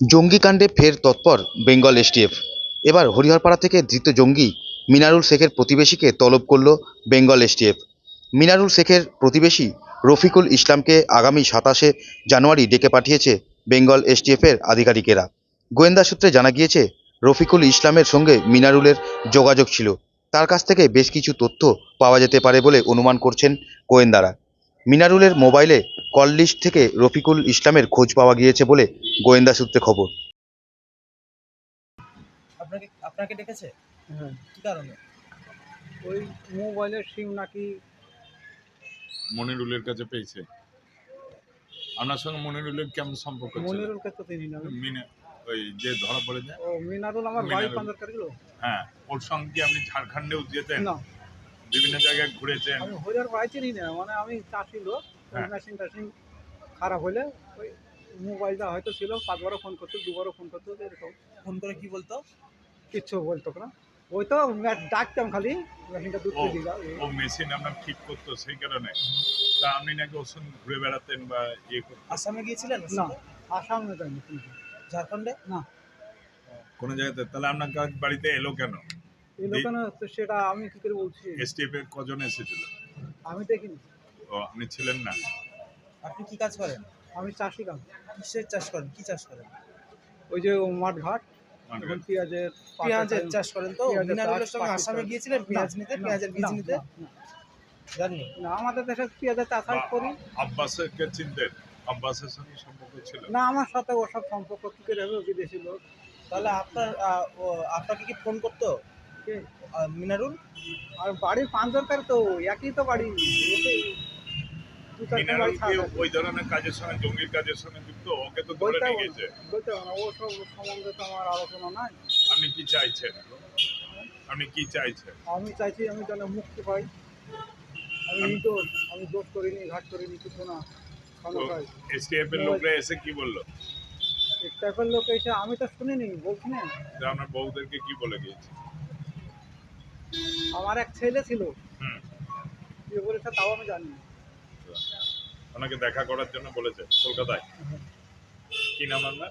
জঙ্গিকাণ্ডে ফের তৎপর বেঙ্গল এসটিএফ। এবার হরিহরপাড়া থেকে ধৃত জঙ্গি মিনারুল শেখের প্রতিবেশীকে তলব করল বেঙ্গল এসটিএফ। মিনারুল শেখের প্রতিবেশী রফিকুল ইসলামকে আগামী সাতাশে জানুয়ারি ডেকে পাঠিয়েছে বেঙ্গল এসটিএফের আধিকারিকেরা। গোয়েন্দা সূত্রে জানা গিয়েছে, রফিকুল ইসলামের সঙ্গে মিনারুলের যোগাযোগ ছিল। তার কাছ থেকে বেশ কিছু তথ্য পাওয়া যেতে পারে বলে অনুমান করছেন গোয়েন্দারা। মিনারুলের মোবাইলে কল লিস্ট থেকে রফিকুল ইসলামের খোঁজ পাওয়া গিয়েছে বলে গোয়েন্দা সূত্রে খবর। আপনাকে আপনাকে ডেকেছে? হ্যাঁ। কি কারণে? ওই মোবাইলের সিম নাকি মনিরুলের কাছে পেয়েছে। আপনার সঙ্গে মনিরুলের কেমন সম্পর্ক ছিল? মনিরুলকে তো চিনি না। মিনা ওই যে ধরা পড়ে যায়। ও মিনারুল আমার বাড়ি মিনারুল। পাঞ্জার কাটলো হ্যাঁ ওর সঙ্গে কি আপনি ঝাড়খণ্ডেও যেতেন? না। বিভিন্ন জায়গায় ঘুরেছেন? আমি হরিয়ার বাড়ি চিনি না মানে আমি চাষি লোক। মেশিন টেশিন খারাপ হলে ওই মোবাইলটা হয়তো ছিল পাঁচবারও ফোন করতো দুবারও ফোন করতো এরকম। ফোন করে কি বলতো? কিচ্ছু বলতো না। ওই তো ডাকতাম খালি মেশিনটা দুধ ও দিলাম। ও মেশিন আপনার ঠিক করতো সেই কারণে। তা আপনি নাকি ওর সঙ্গে ঘুরে বেড়াতেন বা ইয়ে করতেন? আসামে গিয়েছিলেন না আসাম না যাইনি ঝাড়খণ্ডে? না। কোনো জায়গাতে? তাহলে আপনার বাড়িতে এলো কেন? এই লোকের তো সেটা আমি কি করে বলছি? এসটিএফ এর কজন এসেছিল? আমি দেখিনি। ও আপনি ছিলেন না। আপনি কি কাজ করেন? আমি চাষি কাম কিসের চাষ করেন? কি চাষ করেন? ওই যে মাঠ ঘাট। পেঁয়াজের পেঁয়াজের চাষ করেন তো? মিনারুলের সঙ্গে আসামে গিয়েছিলেন পেঁয়াজ নিতে? পেঁয়াজের বীজ নিতে না, জাননি? না আমাদের দেশে পেঁয়াজের চাষ করি। আব্বাসের কে চিনতেন? আব্বাসের সঙ্গে সম্পর্ক ছিল? না আমার সাথে ওসব সম্পর্ক কি করে হবে বিদেশি লোক। তাহলে আপনার আহ, ও, আপনাকে কি ফোন করতো? মিনারুল? আর বাড়ির পাঁচ দরকার তো একই তো বাড়ি। কি ওই ধরনের কাজের সঙ্গে জঙ্গির কাজের সঙ্গে যুক্ত ওকে তো ধরে বলতে নিয়ে গেছে। বলতে ও সব সম্বন্ধে তো আমার আলোচনা নাই। আপনি কি চাইছেন? আপনি কি চাইছেন? আমি চাইছি আমি যেন মুক্তি পাই। আমি নির্দোষ আমি দোষ করিনি ঘাট করিনি কিছু না। ক্ষমতায় এসটিএফ এর লোকরা এসে কি বলল? লোক এসে আমি তো শুনিনি বলছি না যে আপনার বউদেরকে কি বলে গিয়েছে? আমার এক ছেলে ছিল। হুম। যে বলেছে তাও আমি জানি না। ওনাকে দেখা করার জন্য বলেছে কলকাতায়। কি নাম আপনার?